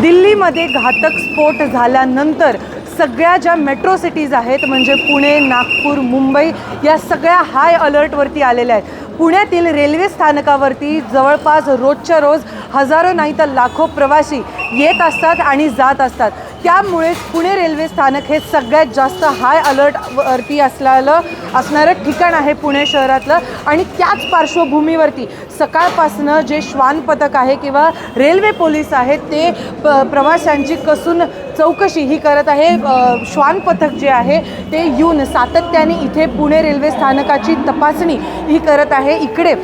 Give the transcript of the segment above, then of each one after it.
दिल्लीमध्ये घातक स्फोट झाल्यानंतर सगळ्या ज्या मेट्रो सिटीज आहेत म्हणजे पुणे नागपूर मुंबई या सगळ्या हाय अलर्टवरती आलेल्या आहेत. पुण्यातील रेल्वे स्थानकावरती जवळपास रोजच्या रोज हजारो नाही तर लाखो प्रवासी येत असतात आणि जात असतात. त्यामुळेच पुणे रेल्वे स्थानक हे सगळ्यात जास्त हाय अलर्टवरती असलेलं असणारं ठिकाण आहे पुणे शहरातलं. आणि त्याच पार्श्वभूमीवरती सकाळपासनं जे श्वान पथक आहे किंवा रेल्वे पोलीस आहेत ते प प्रवाशांची कसून चौकशी ही करत आहे. श्वान पथक जे आहे ते येऊन सातत्याने इथे पुणे रेल्वे स्थानकाची तपासणी ही करत आहे. इकडे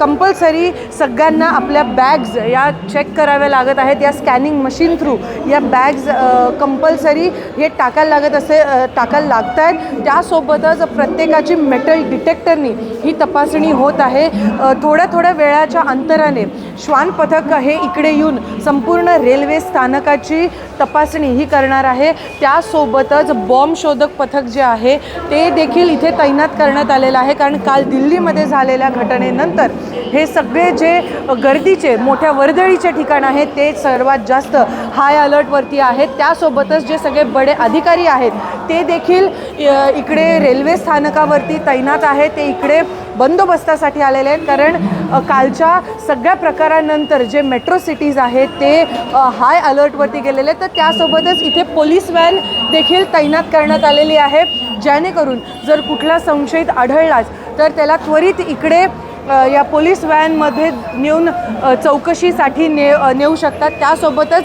कंपल्सरी सगळ्यांना आपल्या बॅग्ज या चेक कराव्या लागत आहेत. या स्कॅनिंग मशीन थ्रू या बॅग्ज कंपल्सरी हे टाकायला लागत असे टाकायला लागत आहेत त्यासोबतच प्रत्येकाची मेटल डिटेक्टरनी ही तपासणी होत आहे. थोड्या थोड्या वेळाच्या अंतराने श्वान पथक हे इकडे येऊन संपूर्ण रेल्वे स्थानकाची तपासणी ही करणार आहे. त्यासोबतच बॉम्ब शोधक पथक जे आहे ते देखील इथे तैनात करण्यात आलेलं आहे. कारण काल दिल्लीमध्ये झालेल्या घटनेनंतर हे सगळे जे गर्दीचे मोठ्या वर्दळीचे ठिकाण आहे ते सर्वात जास्त हाय अलर्टवरती आहेत. त्यासोबतच जे सगळे बडे अधिकारी आहेत ते देखील इकडे रेल्वे स्थानकावरती तैनात आहे. ते इकडे बंदोबस्तासाठी आलेले आहेत. कारण कालच्या सगळ्या प्रकारानंतर जे मेट्रो सिटीज आहेत ते हाय अलर्टवरती गेलेले आहेत. तर त्यासोबतच इथे पोलीस व्हॅन देखील तैनात करण्यात आलेली आहे. जेणेकरून जर कुठला संशयित आढळलाच तर त्याला त्वरित इकडे या पोलीस व्हॅनमध्ये नेऊन चौकशीसाठी ने नेऊ शकतात. त्यासोबतच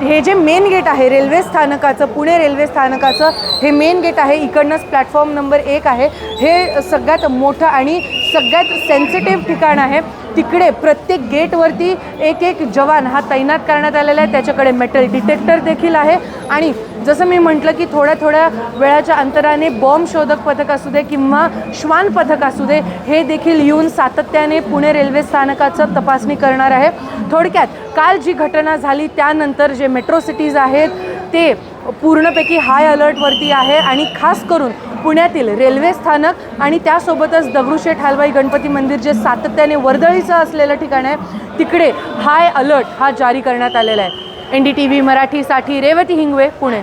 हे जे मेन गेट आहे रेल्वे स्थानकाचं पुणे रेल्वे स्थानकाचं हे मेन गेट आहे. इकडनंच प्लॅटफॉर्म नंबर एक आहे. हे सगळ्यात मोठं आणि सगळ्यात सेन्सिटिव्ह ठिकाण आहे. तिकडे प्रत्येक गेटवरती एक एक जवान हा तैनात करण्यात आलेला आहे. त्याच्याकडे मेटल डिटेक्टर देखील आहे. आणि जसं मी म्हटलं की थोड्या थोड्या वेळाच्या अंतराने बॉम्ब शोधक पथक असू दे किंवा श्वान पथक असू दे हे देखील येऊन सातत्याने पुणे रेल्वे स्थानकाचं तपासणी करणार आहे. थोडक्यात काल जी घटना झाली त्यानंतर जे मेट्रो सिटीज आहेत ते पूर्णपैकी हाय अलर्टवरती आहे आणि खास करून पुण्यातील रेल्वे स्थानक आणि त्यासोबतच दगडूशेठ हलवाई गणपती मंदिर जे सातत्याने वर्दळीचं असलेलं ठिकाण आहे तिकडे हाय अलर्ट हा जारी करण्यात आलेला आहे. एन डी टी व्ही मराठीसाठी रेवती हिंगवे पुणे.